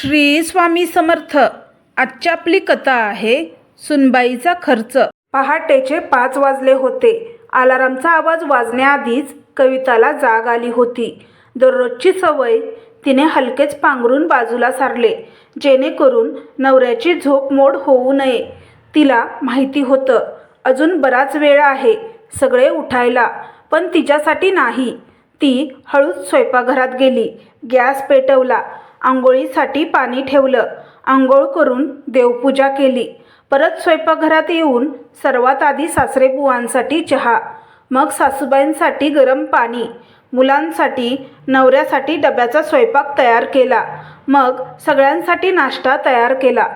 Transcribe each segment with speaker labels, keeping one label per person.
Speaker 1: श्री स्वामी समर्थ. आजची आपली कथा आहे सुनबाईचा खर्च. पहाटेचे पाच वाजले होते. अलारामचा आवाज वाजण्याआधीच कविताला जाग आली होती. दररोजची सवय तिने हलकेच पांघरून बाजूला सारले जेणेकरून नवऱ्याची झोप मोड होऊ नये. तिला माहिती होतं अजून बराच वेळ आहे सगळे उठायला पण तिच्यासाठी नाही. ती हळूच स्वयंपाकघरात गेली गॅस पेटवला आंघोळीसाठी पाणी ठेवलं. आंघोळ करून देवपूजा केली. परत स्वयंपाकघरात येऊन सर्वात आधी सासरेबुवांसाठी चहा मग सासूबाईंसाठी गरम पाणी मुलांसाठी नवऱ्यासाठी डब्याचा स्वयंपाक तयार केला मग सगळ्यांसाठी नाश्ता तयार केला.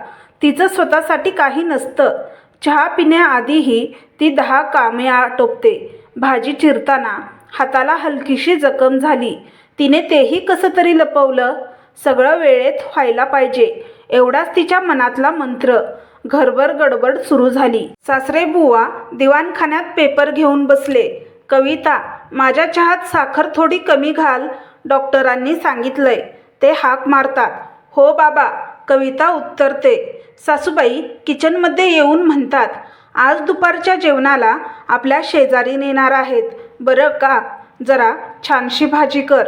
Speaker 1: तिचं स्वतःसाठी काही नसतं. चहा पिण्याआधीही ती दहा कामे आटोपते. भाजी चिरताना हाताला हलकीशी जखम झाली. तिने तेही कसं तरी लपवलं. सगळं वेळेत व्हायला पाहिजे एवढाच तिच्या मनातला मंत्र. घरभर गडबड सुरू झाली. सासरे बुवा दिवाणखान्यात पेपर घेऊन बसले. कविता माझ्या चहात साखर थोडी कमी घाल डॉक्टरांनी सांगितलंय. ते हाक मारतात. हो बाबा कविता उत्तरते. सासूबाई किचनमध्ये येऊन म्हणतात आज दुपारच्या जेवणाला आपल्या शेजारी नेणार आहेत. बरं का? जरा छानशी भाजी कर.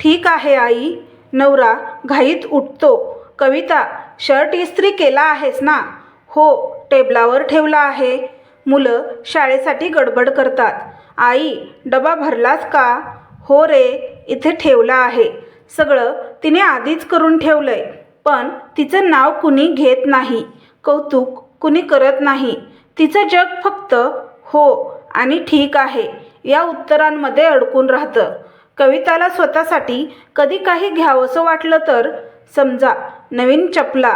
Speaker 1: ठीक आहे आई. नवरा घाईत उठतो. कविता शर्ट इस्त्री केला आहेस ना? हो टेबलावर ठेवला आहे. मुलं शाळेसाठी गडबड करतात. आई डबा भरलास का? हो रे इथे ठेवला आहे. सगळं तिने आधीच करून ठेवलंय. पण तिचं नाव कुणी घेत नाही. कौतुक कुणी करत नाही. तिचं जग फक्त हो आणि ठीक आहे या उत्तरांमध्ये अडकून राहतं. कविताला स्वतःसाठी कधी काही घ्यावंसं वाटलं तर समजा नवीन चपला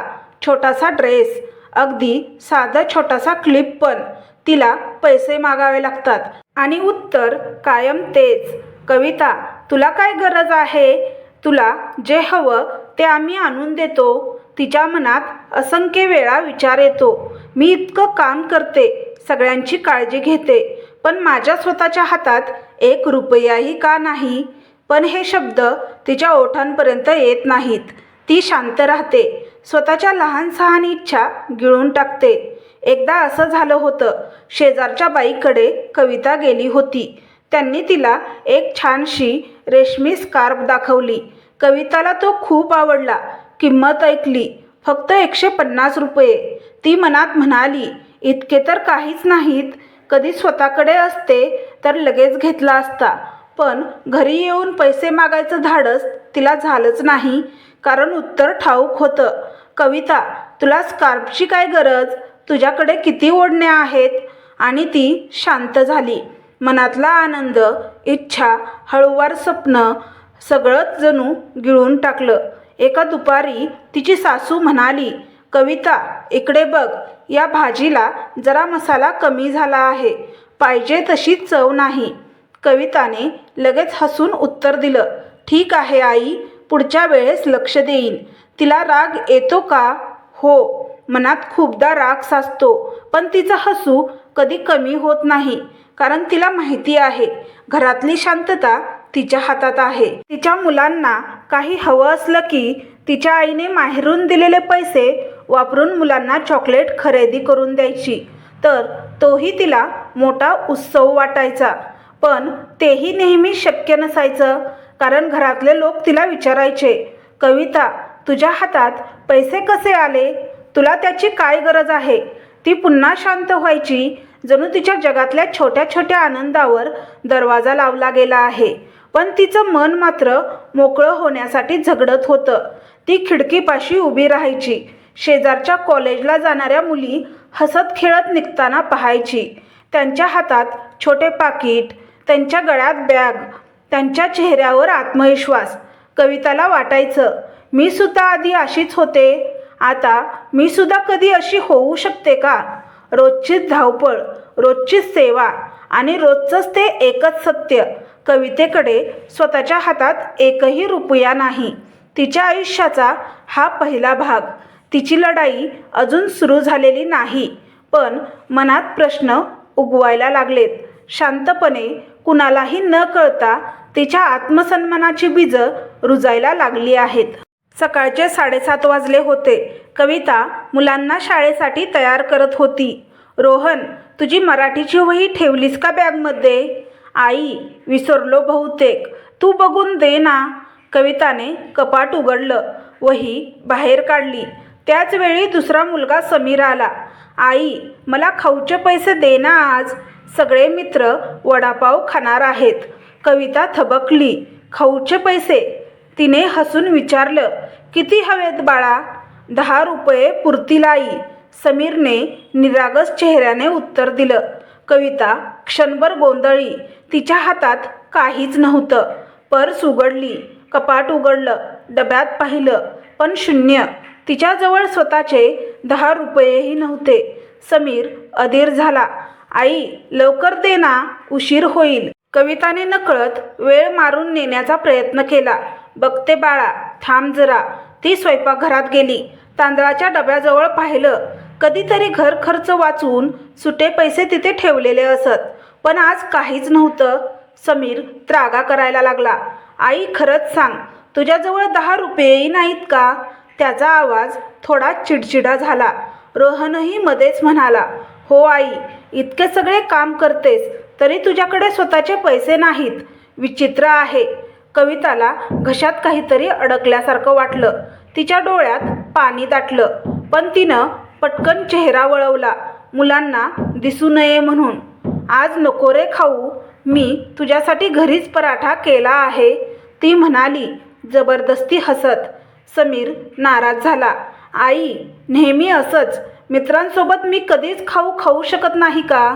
Speaker 1: छोटासा ड्रेस अगदी साधा छोटासा क्लिप पण तिला पैसे मागावे लागतात. आणि उत्तर कायम तेच. कविता तुला काय गरज आहे? तुला जे हवं ते आम्ही आणून देतो. तिच्या मनात असंख्य वेळा विचार येतो. मी इतकं काम करते सगळ्यांची काळजी घेते. पण माझ्या स्वतःच्या हातात एक रुपयाही का नाही? पण हे शब्द तिच्या ओठांपर्यंत येत नाहीत. ती शांत राहते. स्वतःच्या लहान सहान इच्छा गिळून टाकते. एकदा असं झालं होतं. शेजारच्या बाईकडे कविता गेली होती. त्यांनी तिला एक छानशी रेशमी स्कार्फ दाखवली. कविताला तो खूप आवडला. किंमत ऐकली. फक्त एकशे पन्नास रुपये. ती मनात म्हणाली इतके तर काहीच नाहीत. कधी स्वतःकडे असते तर लगेच घेतला असता. पण घरी येऊन पैसे मागायचं धाडस तिला झालंच नाही. कारण उत्तर ठाऊक होतं कविता तुला स्कार्फची काय गरज? तुझ्याकडे किती ओढण्या आहेत? आणि ती शांत झाली. मनातला आनंद इच्छा हळूवार स्वप्न सगळंच जणू गिळून टाकलं. एका दुपारी तिची सासू म्हणाली कविता इकडे बघ या भाजीला जरा मसाला कमी झाला आहे. पाहिजे तशी चव नाही. कविताने लगेच हसून उत्तर दिलं ठीक आहे आई पुढच्या वेळेस लक्ष देईन. तिला राग येतो का? हो मनात खूपदा राग साचतो पण तिचं हसू कधी कमी होत नाही कारण तिला माहिती आहे घरातली शांतता तिच्या हातात आहे. तिच्या मुलांना काही हवं असलं की तिच्या आईने माहेरून दिलेले पैसे वापरून मुलांना चॉकलेट खरेदी करून द्यायची. तर तोही तिला मोठा उत्सव वाटायचा. पण तेही नेहमी शक्य नसायचं. कारण घरातले लोक तिला विचारायचे कविता तुझ्या हातात पैसे कसे आले? तुला त्याची काय गरज आहे? ती पुन्हा शांत व्हायची जणू तिच्या जगातल्या छोट्या छोट्या आनंदावर दरवाजा लावला गेला आहे. पण तिचं मन मात्र मोकळं होण्यासाठी झगडत होतं. ती खिडकीपाशी उभी राहायची. शेजारच्या कॉलेजला जाणाऱ्या मुली हसत खेळत निघताना पाहायची. त्यांच्या हातात छोटे पाकिट त्यांच्या गळ्यात बॅग त्यांच्या चेहऱ्यावर आत्मविश्वास. कविताला वाटायचं मी सुद्धा आधी अशीच होते. आता मी सुद्धा कधी अशी होऊ शकते का? रोजचीच धावपळ रोजचीच सेवा आणि रोजचंच ते एकच सत्य. कवितेकडे स्वतःच्या हातात एकही रुपया नाही. तिच्या आयुष्याचा हा पहिला भाग. तिची लढाई अजून सुरू झालेली नाही पण मनात प्रश्न उगवायला लागलेत. शांतपणे कुणालाही न कळता तिच्या आत्मसन्मानाची बीजं रुजायला लागली आहेत. सकाळचे साडेसात वाजले होते. कविता मुलांना शाळेसाठी तयार करत होती. रोहन तुझी मराठीची वही ठेवलीस का बॅगमध्ये? आई विसरलो बहुतेक. तू बघून दे ना. कविताने कपाट उघडलं. वही बाहेर काढली. त्याचवेळी दुसरा मुलगा समीर आला. आई मला खाऊचे पैसे दे ना आज. सगळे मित्र वडापाव खाणार आहेत. कविता थबकली. खाऊचे पैसे. तिने हसून विचारलं किती हवेत बाळा? दहा रुपये पुरतील आई समीरने निरागस चेहऱ्याने उत्तर दिलं. कविता क्षणभर गोंधळी. तिच्या हातात काहीच नव्हतं. पर्स उघडली. कपाट उघडलं. डब्यात पाहिलं. पण शून्य. तिच्याजवळ स्वतःचे दहा रुपयेही नव्हते. समीर अधीर झाला. आई लवकर दे ना उशीर होईल. कविताने नकळत वेळ मारून नेण्याचा प्रयत्न केला. बघते बाळा थांब जरा. ती स्वयंपाकघरात गेली. तांदळाच्या डब्याजवळ पाहिलं. कधीतरी घर खर्च वाचवून सुटे पैसे तिथे ठेवलेले असत. पण आज काहीच नव्हतं. समीर त्रागा करायला लागला. आई खरंच सांग तुझ्याजवळ दहा रुपयेही नाहीत का? त्याचा आवाज थोडा चिडचिडा झाला. रोहनही मध्येच म्हणाला हो आई इतके सगळे काम करतेस तरी तुझ्याकडे स्वतःचे पैसे नाहीत. विचित्र आहे. कविताला घशात काहीतरी अडकल्यासारखं वाटलं. तिच्या डोळ्यात पाणी दाटलं. पण तिनं पटकन चेहरा वळवला. मुलांना दिसू नये म्हणून. आज नको रे खाऊ. मी तुझ्यासाठी घरीच पराठा केला आहे. ती म्हणाली जबरदस्ती हसत. समीर नाराज झाला. आई नेहमी असंच. मित्रांसोबत मी कधीच खाऊ खाऊ शकत नाही का?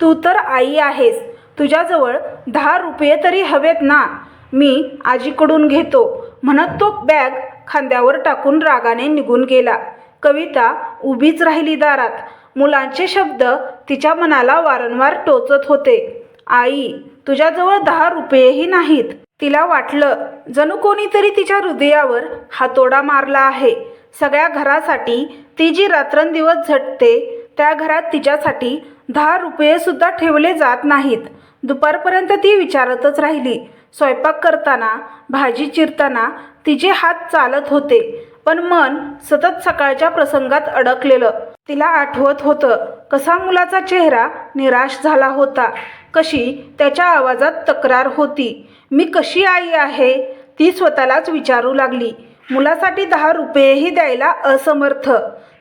Speaker 1: तू तर आई आहेस. तुझ्याजवळ दहा रुपये तरी हवेत ना? मी आजीकडून घेतो. म्हणत तो बॅग खांद्यावर टाकून रागाने निघून गेला. कविता उभीच राहिली दारात. मुलांचे शब्द तिच्या मनाला वारंवार टोचत होते. आई तुझ्याजवळ दहा रुपयेही नाहीत. तिला वाटलं जणू कोणीतरी तिच्या हृदयावर हातोडा मारला आहे. सगळ्या घरासाठी ती जी रात्रंदिवस झटते त्या घरात तिच्यासाठी दहा रुपयेसुद्धा ठेवले जात नाहीत. दुपारपर्यंत ती विचारतच राहिली. स्वयंपाक करताना भाजी चिरताना तिचे हात चालत होते पण मन सतत सकाळच्या प्रसंगात अडकलेलं. तिला आठवत होतं कसा मुलाचा चेहरा निराश झाला होता. कशी त्याच्या आवाजात तक्रार होती. मी कशी आई आहे? ती स्वतःलाच विचारू लागली. मुलासाठी दहा रुपयेही द्यायला असमर्थ.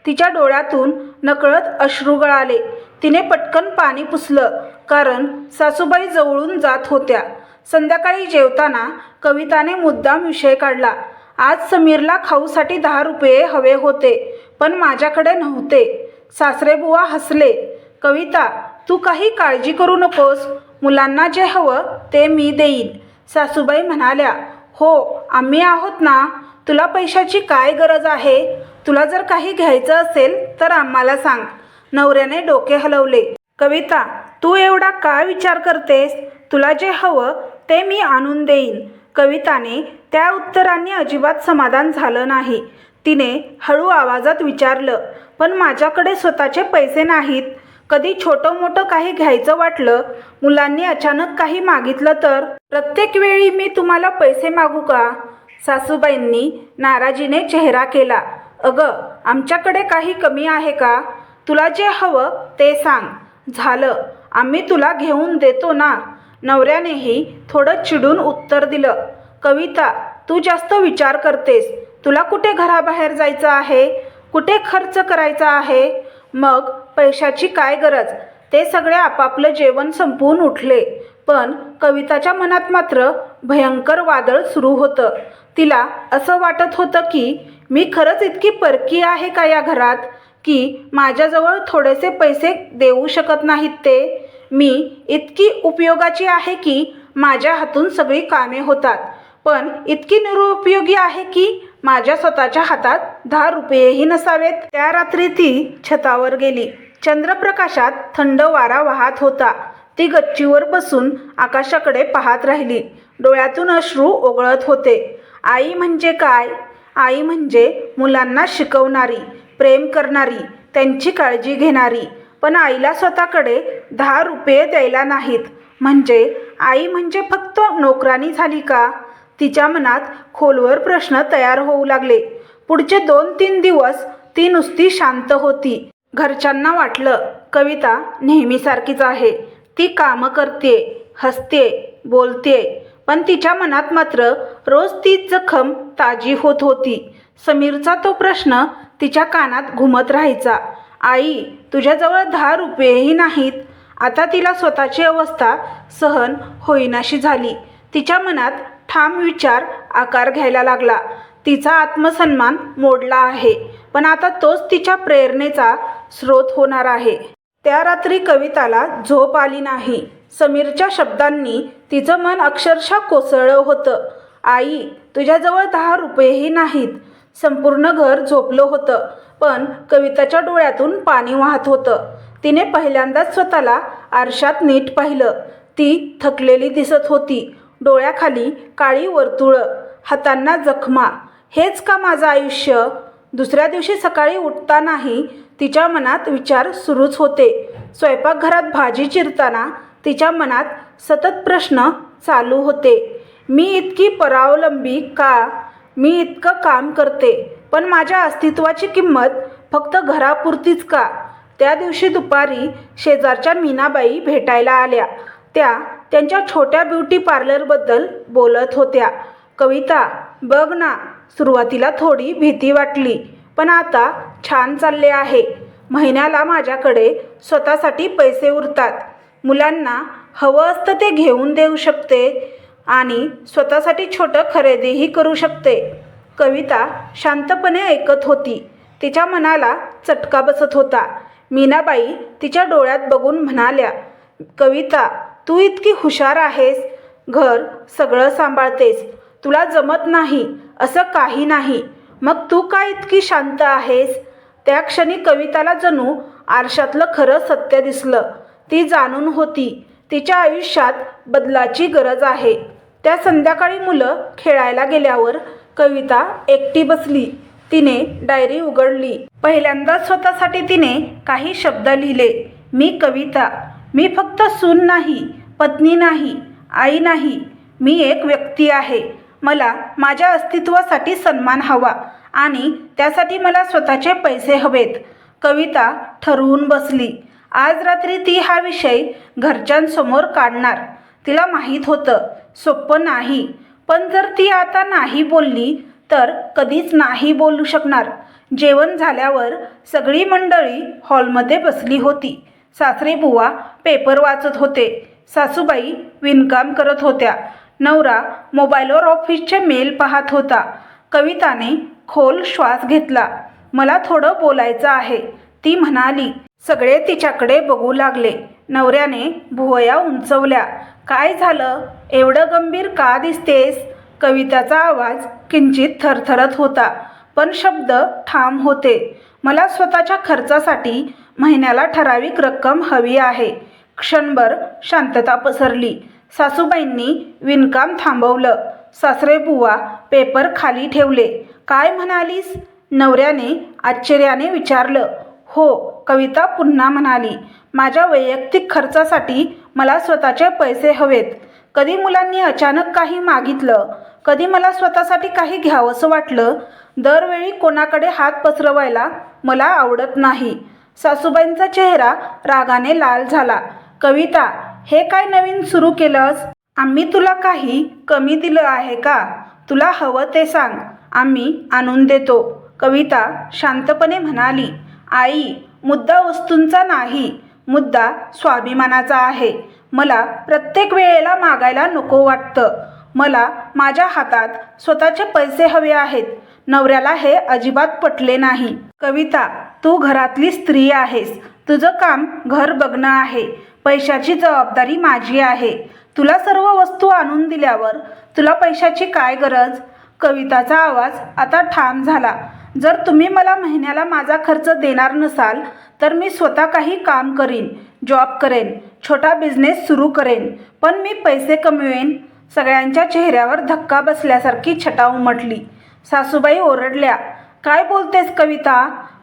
Speaker 1: तिच्या डोळ्यातून नकळत अश्रू गळाले. तिने पटकन पाणी पुसलं कारण सासूबाई जवळून जात होत्या. संध्याकाळी जेवताना कविताने मुद्दाम विषय काढला. आज समीरला खाऊसाठी दहा रुपये हवे होते पण माझ्याकडे नव्हते. सासरेबुवा हसले. कविता तू काही काळजी करू नकोस. मुलांना जे हवं ते मी देईन. सासूबाई म्हणाल्या हो आम्ही आहोत ना. तुला पैशाची काय गरज आहे? तुला जर काही घ्यायचं असेल तर आम्हाला सांग. नवऱ्याने डोके हलवले. कविता तू एवढा का विचार करतेस? तुला जे हवं ते मी आणून देईन. कविताने त्या उत्तरांनी अजिबात समाधान झालं नाही. तिने हळू आवाजात विचारलं पण माझ्याकडे स्वतःचे पैसे नाहीत. कधी छोटं मोठं काही घ्यायचं वाटलं मुलांनी अचानक काही मागितलं तर? प्रत्येक वेळी मी तुम्हाला पैसे मागू का? सासूबाईंनी नाराजीने चेहरा केला. अगं आमच्याकडे काही कमी आहे का? तुला जे हवं ते सांग. झालं. आम्ही तुला घेऊन देतो ना? नवऱ्यानेही थोडं चिडून उत्तर दिलं. कविता तू जास्त विचार करतेस. तुला कुठे घराबाहेर जायचं आहे? कुठे खर्च करायचा आहे? मग पैशाची काय गरज? ते सगळे आपापलं जेवण संपवून उठले. पण कविताच्या मनात मात्र भयंकर वादळ सुरू होतं. तिला असं वाटत होतं की मी खरंच इतकी परकी आहे का या घरात की माझ्याजवळ थोडेसे पैसे देऊ शकत नाहीत ते? मी इतकी उपयोगाची आहे की माझ्या हातून सगळी कामे होतात. पण इतकी निरुपयोगी आहे की माझ्या स्वतःच्या हातात दहा रुपयेही नसावेत. त्या रात्री ती छतावर गेली. चंद्रप्रकाशात थंड वारा वाहत होता. ती गच्चीवर बसून आकाशाकडे पाहत राहिली. डोळ्यातून अश्रू ओघळत होते. आई म्हणजे काय? आई म्हणजे मुलांना शिकवणारी प्रेम करणारी त्यांची काळजी घेणारी. पण आईला स्वतःकडे दहा रुपये द्यायला नाहीत. म्हणजे आई म्हणजे फक्त नोकरानी झाली का? तिच्या मनात खोलवर प्रश्न तयार होऊ लागले. पुढचे दोन तीन दिवस ती नुसती शांत होती. घरच्यांना वाटलं कविता नेहमीसारखीच आहे. ती कामं करते हसते बोलते. पण तिच्या मनात मात्र रोज तीच जखम ताजी होत होती. समीरचा तो प्रश्न तिच्या कानात घुमत राहायचा. आई तुझ्याजवळ दहा रुपयेही नाहीत. आता तिला स्वतःची अवस्था सहन होईनाशी झाली. तिच्या मनात ठाम विचार आकार घ्यायला लागला. तिचा आत्मसन्मान मोडला आहे. पण आता तोच तिच्या प्रेरणेचा स्रोत होणार आहे. त्या रात्री कविताला झोप आली नाही. समीरच्या शब्दांनी तिचं मन अक्षरशः कोसळलं होतं. आई तुझ्याजवळ दहा रुपयेही नाहीत. संपूर्ण घर झोपलं होतं पण कविताच्या डोळ्यातून पाणी वाहत होतं. तिने पहिल्यांदाच स्वतःला आरशात नीट पाहिलं. ती थकलेली दिसत होती. डोळ्याखाली काळी वर्तुळं हातांना जखमा. हेच का माझं आयुष्य? दुसऱ्या दिवशी सकाळी उठतानाही तिच्या मनात विचार सुरूच होते. स्वयंपाकघरात भाजी चिरताना तिच्या मनात सतत प्रश्न चालू होते. मी इतकी परावलंबी का? मी इतकं काम करते पण माझ्या अस्तित्वाची किंमत फक्त घरापुरतीच का? त्या दिवशी दुपारी शेजारच्या मीनाबाई भेटायला आल्या. त्या त्यांच्या छोट्या ब्युटी पार्लरबद्दल बोलत होत्या. कविता बघ ना सुरुवातीला थोडी भीती वाटली. पण आता छान चालले आहे. महिन्याला माझ्याकडे स्वतःसाठी पैसे उरतात. मुलांना हवं असतं ते घेऊन देऊ शकते आणि स्वतःसाठी छोटं खरेदीही करू शकते. कविता शांतपणे ऐकत होती. तिच्या मनाला चटका बसत होता. मीनाबाई तिच्या डोळ्यात बघून म्हणाल्या कविता तू इतकी हुशार आहेस. घर सगळं सांभाळतेस. तुला जमत नाही. असं काही नाही. मग तू का इतकी शांत आहेस? त्या क्षणी कविताला जणू आरशातलं खरं सत्य दिसलं. ती जाणून होती तिच्या आयुष्यात बदलाची गरज आहे. त्या संध्याकाळी मुलं खेळायला गेल्यावर कविता एकटी बसली. तिने डायरी उघडली. पहिल्यांदा स्वतःसाठी तिने काही शब्द लिहिले. मी कविता. मी फक्त सून नाही पत्नी नाही आई नाही. मी एक व्यक्ती आहे. मला माझ्या अस्तित्वासाठी सन्मान हवा आणि त्यासाठी मला स्वतःचे पैसे हवेत. कविता ठरवून बसली. आज रात्री ती हा विषय घरच्यांसमोर काढणार. तिला माहीत होतं सोपं नाही. पण जर ती आता नाही बोलली तर कधीच नाही बोलू शकणार. जेवण झाल्यावर सगळी मंडळी हॉलमध्ये बसली होती. सासरे बुवा पेपर वाचत होते. सासूबाई विणकाम करत होत्या. नवरा मोबाईलवर ऑफिसचे मेल पाहत होता. कविताने खोल श्वास घेतला. मला थोडं बोलायचं आहे ती म्हणाली. सगळे तिच्याकडे बघू लागले. नवऱ्याने भुवया उंचवल्या. काय झालं? एवढं गंभीर का दिसतेस? कविताचा आवाज किंचित थरथरत होता पण शब्द ठाम होते. मला स्वतःच्या खर्चासाठी महिन्याला ठराविक रक्कम हवी आहे. क्षणभर शांतता पसरली. सासूबाईंनी विणकाम थांबवलं. सासरे बुवा पेपर खाली ठेवले. काय म्हणालीस? नवऱ्याने आश्चर्याने विचारलं. हो कविता पुन्हा म्हणाली. माझ्या वैयक्तिक खर्चासाठी मला स्वतःचे पैसे हवेत. कधी मुलांनी अचानक काही मागितलं? कधी मला स्वतःसाठी काही घ्यावंसं वाटलं? दरवेळी कोणाकडे हात पसरवायला मला आवडत नाही. सासूबाईंचा चेहरा रागाने लाल झाला. कविता हे काय नवीन सुरू केलंस? आम्ही तुला काही कमी दिलं आहे का? तुला हवं ते सांग. आम्ही आणून देतो. कविता शांतपणे म्हणाली आई मुद्दा वस्तूंचा नाही. मुद्दा स्वाभिमानाचा आहे. मला प्रत्येक वेळेला मागायला नको वाटतं. मला माझ्या हातात स्वतःचे पैसे हवे आहेत. नवऱ्याला हे अजिबात पटले नाही. कविता तू घरातली स्त्री आहेस. तुझं काम घर बघणं आहे. पैशाची जबाबदारी माझी आहे. तुला सर्व वस्तू आणून दिल्यावर तुला पैशाची काय गरज? कविताचा आवाज आता ठाम झाला. जर तुम्ही मला महिन्याला माझा खर्च देणार नसाल तर मी स्वतः काही काम करीन जॉब करेन छोटा बिझनेस सुरू करेन पण मी पैसे कमवेन. सगळ्यांच्या चेहऱ्यावर धक्का बसल्यासारखी छटा उमटली. सासूबाई ओरडल्या काय बोलतेस कविता?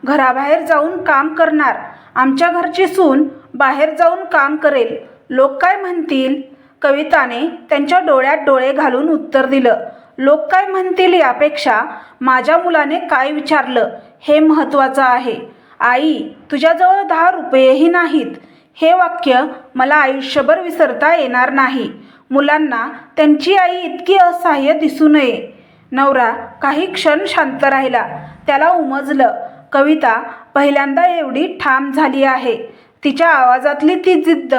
Speaker 1: घराबाहेर जाऊन काम करणार. आमच्या घरची सून बाहेर जाऊन काम करेल. लोक काय म्हणतील? कविताने त्यांच्या डोळ्यात डोळे घालून उत्तर दिलं. लोक काय म्हणतील यापेक्षा माझ्या मुलाने काय विचारलं हे महत्त्वाचं आहे. आई तुझ्याजवळ दहा रुपयेही नाहीत. हे वाक्य मला आयुष्यभर विसरता येणार नाही. मुलांना त्यांची आई इतकी असहाय्य दिसू नये. नवरा काही क्षण शांत राहिला. त्याला उमजलं. कविता पहिल्यांदा एवढी ठाम झाली आहे. तिच्या आवाजातली ती जिद्द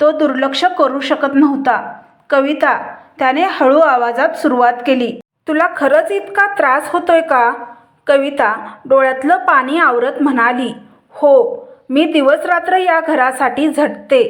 Speaker 1: तो दुर्लक्ष करू शकत नव्हता. कविता त्याने हळू आवाजात सुरुवात केली. तुला खरंच इतका त्रास होतोय का? कविता डोळ्यातलं पाणी आवरत म्हणाली. हो मी दिवसरात्र या घरासाठी झटते.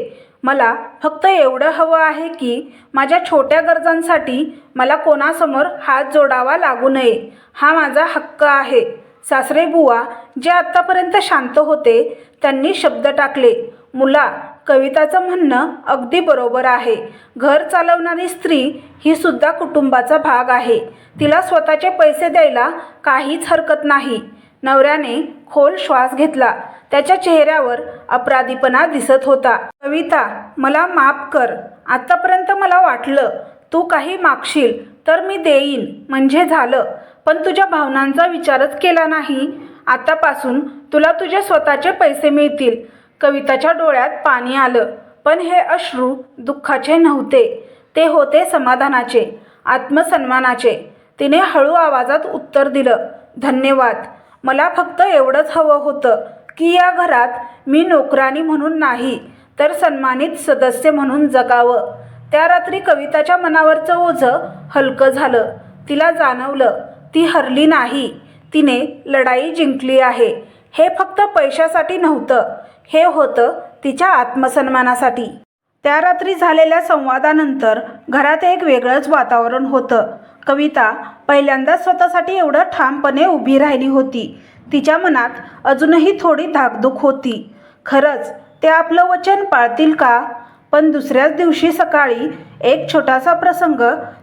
Speaker 1: मला फक्त एवढं हवं आहे की माझ्या छोट्या गरजांसाठी मला कोणासमोर हात जोडावा लागू नये. हा माझा हक्क आहे. सासरे बुवा जे आत्तापर्यंत शांत होते त्यांनी शब्द टाकले मुला कविताचं म्हणणं अगदी बरोबर आहे. घर चालवणारी स्त्री ही सुद्धा कुटुंबाचा भाग आहे. तिला स्वतःचे पैसे द्यायला काहीच हरकत नाही. नवऱ्याने खोल श्वास घेतला. त्याच्या चेहऱ्यावर अपराधीपणा दिसत होता. कविता मला माफ कर. आत्तापर्यंत मला वाटलं तू काही मागशील तर मी देईन. म्हणजे झालं. पण तुझ्या भावनांचा विचारच केला नाही. आतापासून तुला तुझे स्वतःचे पैसे मिळतील. कविताच्या डोळ्यात पाणी आलं. पण हे अश्रू दुःखाचे नव्हते. ते होते समाधानाचे आत्मसन्मानाचे. तिने हळू आवाजात उत्तर दिलं धन्यवाद. मला फक्त एवढंच हवं होतं की या घरात मी नोकरानी म्हणून नाही तर सन्मानित सदस्य म्हणून जगावं. त्या रात्री कविताच्या मनावरचं ओझं हलकं झालं. तिला जाणवलं ती हरली नाही. तिने लढाई जिंकली आहे. हे फक्त पैशासाठी नव्हतं. हे होतं तिच्या आत्मसन्मानासाठी. त्या रात्री झालेल्या संवादानंतर घरात एक वेगळंच वातावरण होतं. कविता पहिल्यांदा स्वतःसाठी एवढं ठामपणे उभी राहिली होती. तिच्या मनात अजूनही थोडी धाकधूक होती. खरंच ते आपलं वचन पाळतील का? पण दुसऱ्याच दिवशी सकाळी एक छोटासा प्रसंग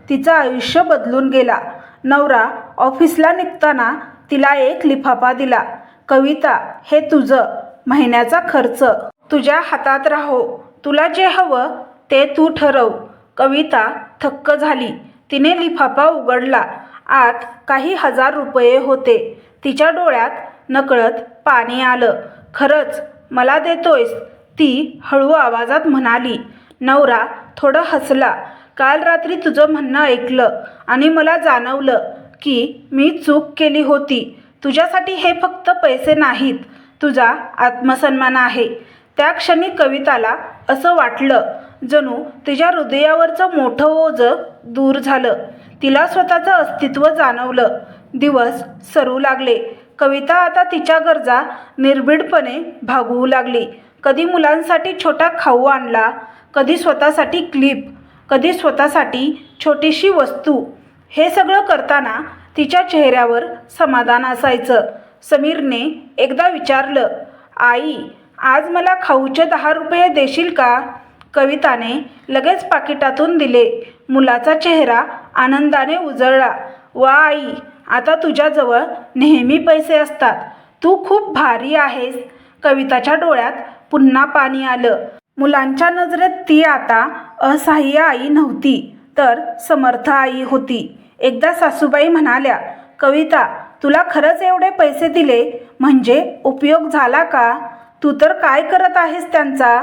Speaker 1: तिचं आयुष्य बदलून गेला. नवरा ऑफिसला निघताना तिला एक लिफाफा दिला. कविता हे तुझं. महिन्याचा खर्च. तुझ्या हातात राहो. तुला जे हवं ते तू ठरव. कविता थक्क झाली. तिने लिफाफा उघडला. आत काही हजार रुपये होते. तिच्या डोळ्यात नकळत पाणी आलं. खरंच मला देतोयस. ती हळू आवाजात म्हणाली. नवरा थोडं हसला. काल रात्री तुझं म्हणणं ऐकलं आणि मला जाणवलं की मी चूक केली होती. तुझ्यासाठी हे फक्त पैसे नाहीत. तुझा आत्मसन्मान आहे. त्या क्षणी कविताला असं वाटलं जणू तिच्या हृदयावरचं मोठं ओझं दूर झालं. तिला स्वतःचं अस्तित्व जाणवलं. दिवस सरू लागले. कविता आता तिच्या गरजा निर्भीडपणे भागवू लागली. कधी मुलांसाठी छोटा खाऊ आणला कधी स्वतःसाठी क्लिप कधी स्वतःसाठी छोटीशी वस्तू हे सगळं करताना तिच्या चेहऱ्यावर समाधान असायचं. समीरने एकदा विचारलं आई आज मला खाऊचे दहा रुपये देशील का? कविताने लगेच पाकिटातून दिले. मुलाचा चेहरा आनंदाने उजळला. वा आई आता तुझ्याजवळ नेहमी पैसे असतात. तू खूप भारी आहेस. कविताच्या डोळ्यात पुन्हा पाणी आलं. मुलांच्या नजरेत ती आता असहाय्य आई नव्हती तर समर्थ आई होती. एकदा सासूबाई म्हणाल्या कविता तुला खरंच एवढे पैसे दिले? म्हणजे उपयोग झाला का? तू तर काय करत आहेस त्यांचा?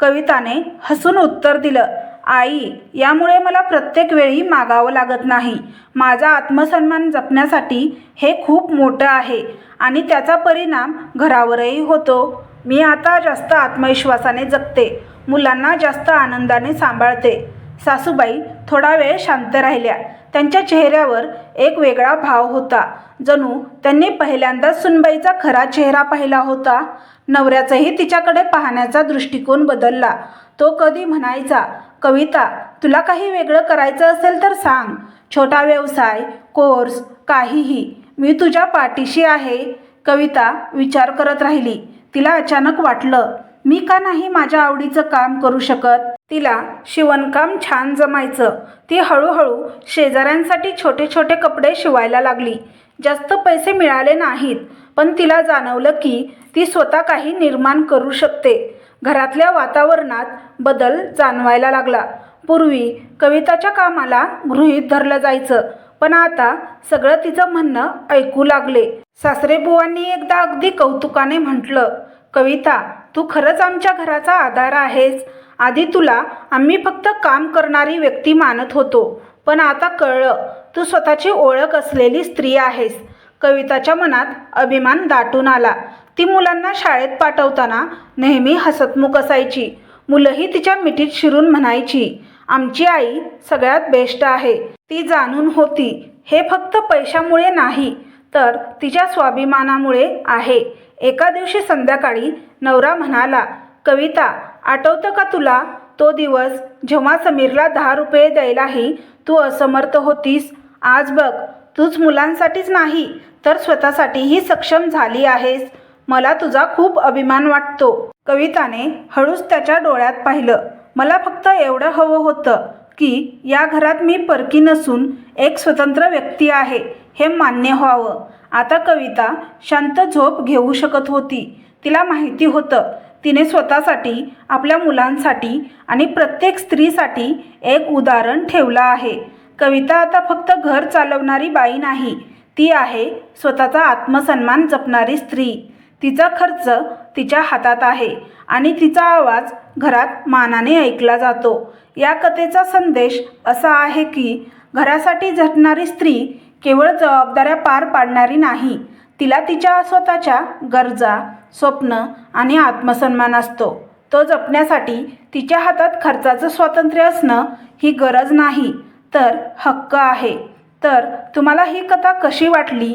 Speaker 1: कविताने हसून उत्तर दिलं आई यामुळे मला प्रत्येक वेळी मागावं लागत नाही. माझा आत्मसन्मान जपण्यासाठी हे खूप मोठं आहे आणि त्याचा परिणाम घरावरही होतो. मी आता जास्त आत्मविश्वासाने जगते मुलांना जास्त आनंदाने सांभाळते. सासूबाई थोडा वेळ शांत राहिल्या. त्यांच्या चेहऱ्यावर एक वेगळा भाव होता. जणू त्यांनी पहिल्यांदाच सुनबाईचा खरा चेहरा पाहिला होता. नवऱ्याचाही तिच्याकडे पाहण्याचा दृष्टिकोन बदलला. तो कधी म्हणायचा कविता तुला काही वेगळं करायचं असेल तर सांग. छोटा व्यवसाय कोर्स काहीही. मी तुझ्या पाठीशी आहे. कविता विचार करत राहिली. तिला अचानक वाटलं मी का नाही माझ्या आवडीचं काम करू शकत? तिला शिवणकाम छान जमायचं. ती हळूहळू शेजाऱ्यांसाठी छोटे छोटे कपडे शिवायला लागली. जास्त पैसे मिळाले नाहीत पण तिला जाणवलं की ती स्वतः काही निर्माण करू शकते. घरातल्या वातावरणात बदल जाणवायला लागला. पूर्वी कविताच्या कामाला गृहीत धरलं जायचं. पण आता सगळं तिचं म्हणणं ऐकू लागले. सासरेबुवांनी एकदा अगदी कौतुकाने म्हटलं कविता तू खरंच आमच्या घराचा आधार आहेस. आधी तुला आम्ही फक्त काम करणारी व्यक्ती मानत होतो. पण आता कळलं तू स्वतःची ओळख असलेली स्त्री आहेस. कविताच्या मनात अभिमान दाटून आला. ती मुलांना शाळेत पाठवताना नेहमी हसतमुख असायची. मुलंही तिच्या मिठीत शिरून म्हणायची आमची आई सगळ्यात बेस्ट आहे. ती जाणून होती. हे फक्त पैशामुळे नाही तर तिच्या स्वाभिमानामुळे आहे. एका दिवशी संध्याकाळी नवरा म्हणाला कविता आठवतं का तुला? तो दिवस जेव्हा समीरला दहा रुपये द्यायलाही तू असमर्थ होतीस. आज बघ तूच मुलांसाठीच नाही तर स्वतःसाठीही सक्षम झाली आहेस. मला तुझा खूप अभिमान वाटतो. कविताने हळूच त्याच्या डोळ्यात पाहिलं. मला फक्त एवढं हवं होतं की या घरात मी परकी नसून एक स्वतंत्र व्यक्ती आहे हे मान्य व्हावं. आता कविता शांत झोप घेऊ शकत होती. तिला माहिती होतं तिने स्वतःसाठी आपल्या मुलांसाठी आणि प्रत्येक स्त्रीसाठी एक उदाहरण ठेवलं आहे. कविता आता फक्त घर चालवणारी बाई नाही ती आहे स्वतःचा आत्मसन्मान जपणारी स्त्री. तिचा खर्च तिच्या हातात आहे आणि तिचा आवाज घरात मानाने ऐकला जातो. या कथेचा संदेश असा आहे की घरासाठी झटणारी स्त्री केवळ जबाबदाऱ्या पार पाडणारी नाही तिला तिच्या स्वतःच्या गरजा स्वप्न आणि आत्मसन्मान असतो. तो जपण्यासाठी तिच्या हातात खर्चाचं स्वातंत्र्य असणं ही गरज नाही तर हक्क आहे. तर तुम्हाला ही कथा कशी वाटली?